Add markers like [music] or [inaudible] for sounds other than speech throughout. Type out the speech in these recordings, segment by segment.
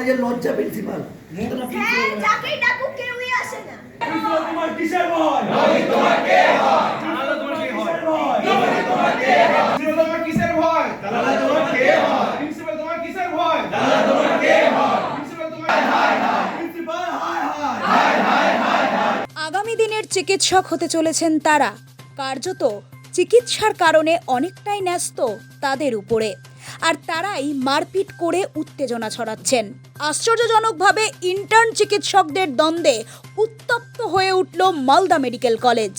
কলেজের লজ্জা principal sir যাকেই ডাকুক কেউই আসে না। তোমার কিসের ভয় নবী তোমার কে হয়? জানালা তোমার কে হয়? নবী তোমার কে হয়? তোমার কিসের ভয় জানালা তোমার কে হয়? প্রিন্সিপাল তোমার কিসের ভয় জানালা তোমার কে হয়? প্রিন্সিপাল তোমার হায়? হায় প্রিন্সিপাল হায় হায় আগামী দিনের চিকিৎসক হতে চলেছেন তারা। কার্যত চিকিৎসার কারণে অনেকটাই ন্যস্ত তাদের উপরে। আর তারাই মারপিট করে উত্তেজনা ছড়াচ্ছেন। আশ্চর্যজনকভাবে ইন্টার্ন চিকিৎসকদের দ্বন্দ্বে উত্তপ্ত হয়ে উঠল মালদা মেডিকেল কলেজ।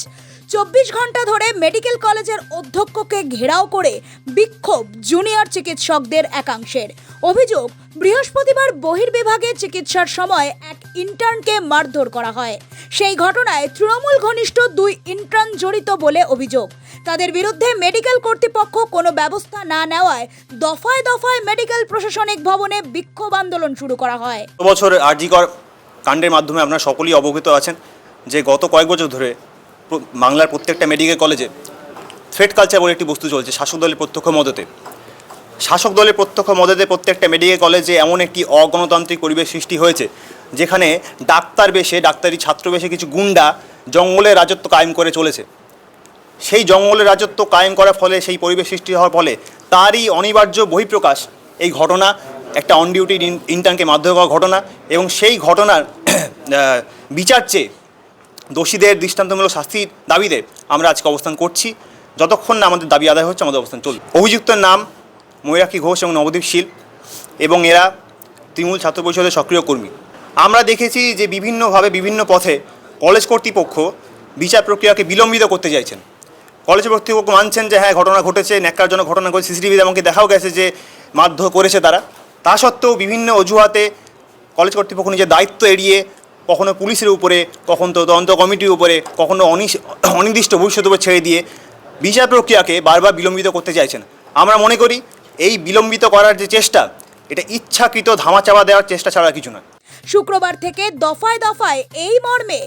চব্বিশ ঘণ্টা ধরে মেডিকেল কলেজের অধ্যক্ষকে ঘেরাও করে বিক্ষোভ জুনিয়র চিকিৎসকদের একাংশের। অভিযোগ, বৃহস্পতিবার বহির্বিভাগে চিকিৎসার সময় এক ইন্টার্নকে মারধর করা হয়। সেই ঘটনায় তৃণমূল ঘনিষ্ঠ দুই ইন্টার্ন জড়িত বলে অভিযোগ। তাদের বিরুদ্ধে মেডিকেল কর্তৃপক্ষ কোনো ব্যবস্থা না নেওয়ায় দফায় দফায় মেডিকেল প্রশাসনিক ভবনে বিক্ষোভ আন্দোলন শুরু করা হয়। বছর আরজিকর কাণ্ডের মাধ্যমে আপনারা সকলেই অবগত আছেন যে গত কয়েক বছর ধরে বাংলার প্রত্যেকটা মেডিকেল কলেজে থ্রেড কালচার বলে একটি বস্তু চলছে, শাসক দলের প্রত্যক্ষ মদতে। শাসক দলের প্রত্যক্ষ মদতে প্রত্যেকটা মেডিকেল কলেজে এমন একটি অগণতান্ত্রিক পরিবেশ সৃষ্টি হয়েছে, যেখানে ডাক্তার বেশে, ডাক্তারি ছাত্র বেশে কিছু গুন্ডা জঙ্গলের রাজত্ব কায়েম করে চলেছে। সেই জঙ্গলের রাজত্ব কায়েম করার ফলে, সেই পরিবেশ সৃষ্টি হওয়ার ফলে তারই অনিবার্য বহিঃপ্রকাশ এই ঘটনা, একটা অন ডিউটি ইন্টার্নকে করার ঘটনা এবং সেই ঘটনার [clears throat] বিচার চেয়ে দোষীদের দৃষ্টান্তমূলক শাস্তির দাবিতে আমরা আজকে অবস্থান করছি। যতক্ষণ না আমাদের দাবি আদায় হচ্ছে, আমাদের অবস্থান চলবে। অভিযুক্তের নাম ময়ূরাক্ষী ঘোষ এবং নবদ্বীপ শীল এবং এরা তৃণমূল ছাত্র পরিষদের সক্রিয় কর্মী। আমরা দেখেছি যে বিভিন্নভাবে, বিভিন্ন পথে কলেজ কর্তৃপক্ষ বিচার প্রক্রিয়াকে বিলম্বিত করতে চাইছেন। কলেজ কর্তৃপক্ষ মানছেন যে হ্যাঁ ঘটনা ঘটেছে, ন্যাক্কারজনক ঘটনা ঘটেছে, সিসিটিভিতে আমাকে দেখাও গেছে যে মারধর করেছে তারা। তা সত্ত্বেও বিভিন্ন অজুহাতে কলেজ কর্তৃপক্ষ নিজের দায়িত্ব এড়িয়ে কখনো পুলিশের উপরে, কখনো তদন্ত কমিটির উপরে, কখনো অনির্দিষ্ট ভবিষ্যতের উপর ছেড়ে দিয়ে বিচার প্রক্রিয়াকে বারবার বিলম্বিত করতে চাইছেন। আমরা মনে করি এই বিলম্বিত করার যে চেষ্টা, এটা ইচ্ছাকৃত ধামাচাপা দেওয়ার চেষ্টা ছাড়া কিছু নয়। শুক্রবার থেকে দফায় দফায় এই মর্মে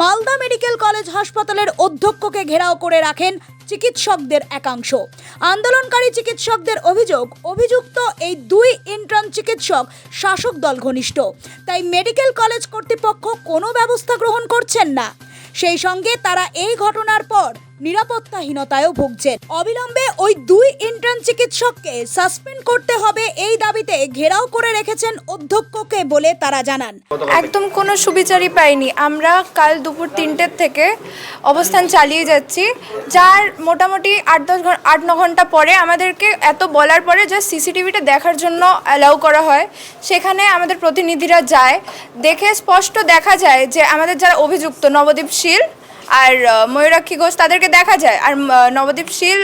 মালদা মেডিকেল কলেজ হাসপাতালের অধ্যক্ষকে ঘেরাও করে রাখেন চিকিৎসকদের একাংশ। আন্দোলনকারী চিকিৎসকদের অভিযোগ, অভিযুক্ত এই দুই ইন্টার্ন চিকিৎসক শাসক দল ঘনিষ্ঠ। তাই মেডিকেল কলেজ কর্তৃপক্ষ কোনো ব্যবস্থা গ্রহণ করছেন না। সেই সঙ্গে তারা এই ঘটনার পর নিরাপত্তাহীনতায়ও ভুগছেন। অবিলম্বে ওই দুই ইন্টার্ন চিকিৎসককে সাসপেন্ড করতে হবে এই দাবিতে ঘেরাও করে রেখেছেন অধ্যক্ষকে বলে তারা জানান। একদম কোনো সুবিচারই পাইনি। আমরা কাল দুপুর তিনটের থেকে অবস্থান চালিয়ে যাচ্ছি। যার মোটামুটি আট, দশ আট, ন ঘণ্টা পরে আমাদেরকে এত বলার পরে যে সিসিটিভিটা দেখার জন্য অ্যালাউ করা হয়। সেখানে আমাদের প্রতিনিধিরা যায়। দেখে স্পষ্ট দেখা যায় যে আমাদের যারা অভিযুক্ত নবদ্বীপ শীল আর ময়ূরাক্ষী ঘোষ তাদেরকে দেখা যায়। আর নবদ্বীপ শীল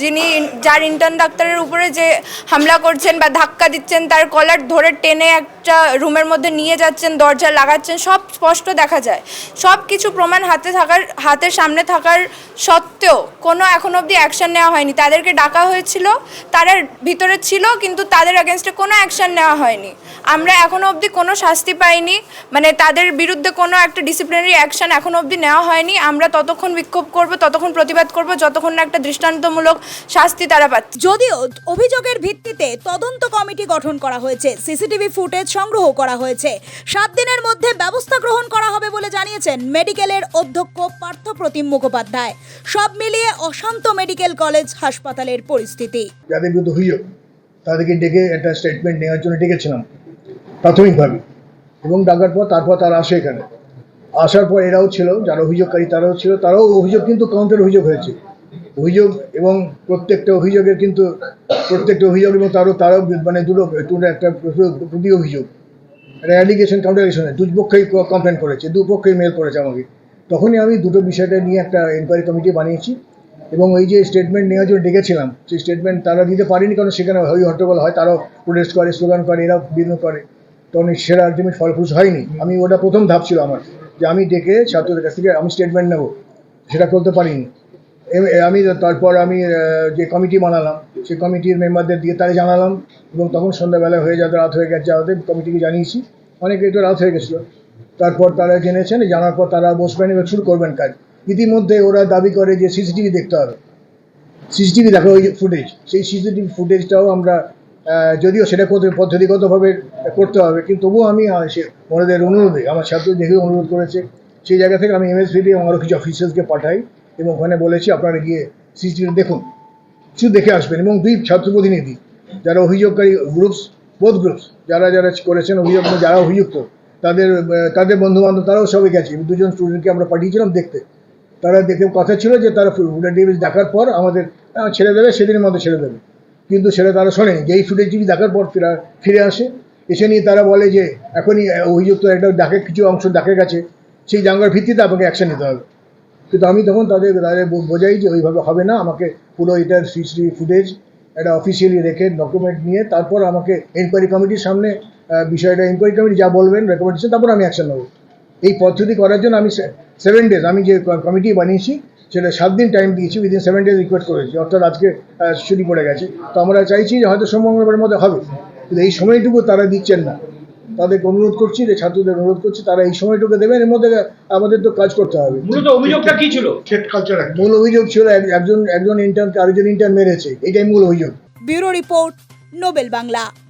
যিনি যার ইন্টার্ন ডাক্তারের উপরে যে হামলা করছেন বা ধাক্কা দিচ্ছেন, তার কলার ধরে টেনে একটা রুমের মধ্যে নিয়ে যাচ্ছেন, দরজা লাগাচ্ছেন, সব স্পষ্ট দেখা যায়। সব কিছু প্রমাণ হাতে থাকার হাতের সামনে থাকার সত্ত্বেও কোনো এখন অবধি অ্যাকশন নেওয়া হয়নি। তাদেরকে ডাকা হয়েছিল, তারা ভিতরে ছিল, কিন্তু তাদের অ্যাগেনস্টে কোনো অ্যাকশন নেওয়া হয়নি। আমরা এখনও অবধি কোনো শাস্তি পাইনি মানে তাদের বিরুদ্ধে কোনো একটা ডিসিপ্লিনারি অ্যাকশন এখনও অবধি নেওয়া হয়নি। আমরা ততক্ষণ বিক্ষোভ করব ততক্ষণ প্রতিবাদ করব যতক্ষণ না একটা দৃষ্টান্তমূলক শাস্তি তারা পাচ্ছে। যদিও অভিযোগের ভিত্তিতে তদন্ত কমিটি গঠন করা হয়েছে সিসিটিভি ফুটেজ সংগ্রহ করা হয়েছে। সাত দিনের মধ্যে ব্যবস্থা গ্রহণ করা হবে বলে জানিয়েছেন মেডিকেলের অধ্যক্ষ পার্থপ্রতিম মুখোপাধ্যায়। সব মিলিয়ে অশান্ত মেডিকেল কলেজ হাসপাতালের পরিস্থিতি। যাদের বিরুদ্ধে অভিযোগ তাদেরকে ডেকে একটা স্টেটমেন্ট নেওয়ার জন্য ডেকেছিলাম প্রাথমিকভাবে। এবং ডাকার পর তারপর তারা আসে এখানে। আসার পর এরাও ছিল, যারা অভিযোগকারী তারাও ছিল, তারাও অভিযোগ কিন্তু কাউন্টার অভিযোগ হয়েছে। অভিযোগ এবং প্রত্যেকটা অভিযোগের কিন্তু প্রত্যেকটা অভিযোগ এবং তারও, তারাও মানে দুটো দুটো একটা প্রতি অভিযোগ। একটা অ্যালিগেশন কাউন্টার অ্যালিগেশন দুই পক্ষেই কমপ্লেন করেছে দু পক্ষেই মেল করেছে আমাকে। তখনই আমি দুটো বিষয়টা নিয়ে একটা এনকোয়ারি কমিটি বানিয়েছি এবং ওই যে স্টেটমেন্ট নেওয়ার জন্য ডেকেছিলাম, সেই স্টেটমেন্ট তারা দিতে পারেনি কারণ সেখানে হই হট্টগোল হয়, তারাও প্রোটেস্ট করে স্লোগান করে এরা বিভিন্ন করে। তখন সেরা আলটিমেট ফলপ্রসূ হয়নি। আমি ওটা প্রথম ধাপ ছিল আমার। যে আমি ডেকে ছাত্রদের কাছ থেকে আমি স্টেটমেন্ট নেব। সেটা করতে পারিনি। আমি তারপর আমি যে কমিটি বানালাম সেই কমিটির মেম্বারদের দিয়ে তারা জানালাম এবং তখন সন্ধ্যাবেলা হয়ে যাতে রাত হয়ে গেছে যাওয়াতে কমিটিকে জানিয়েছি। অনেকে তো রাত হয়ে গেছিল। তারপর তারা জেনেছেন, জানার পর তারা বসবেন এবং শুরু করবেন কাজ। ইতিমধ্যে ওরা দাবি করে যে সিসিটিভি দেখতে হবে। সিসিটিভি দেখো, ওই ফুটেজ সেই সিসিটিভি ফুটেজটাও আমরা যদিও সেটা পদ্ধতিগতভাবে করতে হবে, কিন্তু তবুও আমি সে ওনাদের অনুরোধে, আমার ছাত্র দেখে অনুরোধ করেছে, সেই জায়গা থেকে আমি এমএসপিডি এবং আরও কিছু অফিসার্সকে পাঠাই এবং ওখানে বলেছি, আপনারা গিয়ে সিসিটিভি দেখুন, কিছু দেখে আসবেন এবং দুই ছাত্র প্রতিনিধি যারা অভিযোগকারী গ্রুপস বোধ গ্রুপস যারা যারা করেছেন অভিযোগ যারা অভিযুক্ত, তাদের তাদের বন্ধু বান্ধব তারাও সবাই গেছে দুজন স্টুডেন্টকে আমরা পাঠিয়েছিলাম দেখতে। তারা দেখে কথা ছিল যে তারা ফুটেজ দেখার পর আমাদের ছেড়ে দেবে, সেদিনের মধ্যে ছেড়ে দেবে। কিন্তু সেটা তারা শোনেনি। যেই ফুটেজ দেখার পর ফিরে ফিরে আসে, এসে নিয়ে তারা বলে যে, এখনই অভিযুক্ত একটা ডাকে কিছু অংশ ডাকে গেছে সেই জাঙ্গার ভিত্তিতে আপনাকে অ্যাকশন নিতে হবে। কিন্তু আমি তখন তাদের তাদের বোঝাই যে ওইভাবে হবে না, আমাকে পুরো এটার সিসিটিভি ফুটেজ একটা অফিসিয়ালি রেখে ডকুমেন্ট নিয়ে তারপর আমাকে এনকোয়ারি কমিটির সামনে বিষয়টা এনকোয়ারি কমিটি যা বলবেন রেকমেন্ডেশন তারপর আমি অ্যাকশন নেব। এই পদ্ধতি করার জন্য আমি সেভেন ডেজ আমি যে কমিটি বানিয়েছি সেটা সাত দিন টাইম দিয়েছি উইদিন সেভেন ডেজ রিকোয়েস্ট করেছি অর্থাৎ আজকে ছুটি পড়ে গেছে। তো আমরা চাইছি যে হয়তো সোমবারের মধ্যে হবে। কিন্তু এই সময়টুকু তারা দিচ্ছেন না। তাদেরকে অনুরোধ করছি যে ছাত্রদের অনুরোধ করছি তারা এই সময়টুকু দেবেন এর মধ্যে আমাদের তো কাজ করতে হবে। মূলত অভিযোগটা কি ছিল? মূল অভিযোগ ছিল এক- একজন একজন ইন্টার্নকে আরেকজন ইন্টার্ন মেরেছে। এটাই মূল অভিযোগ। Bureau report Nobel Bangla.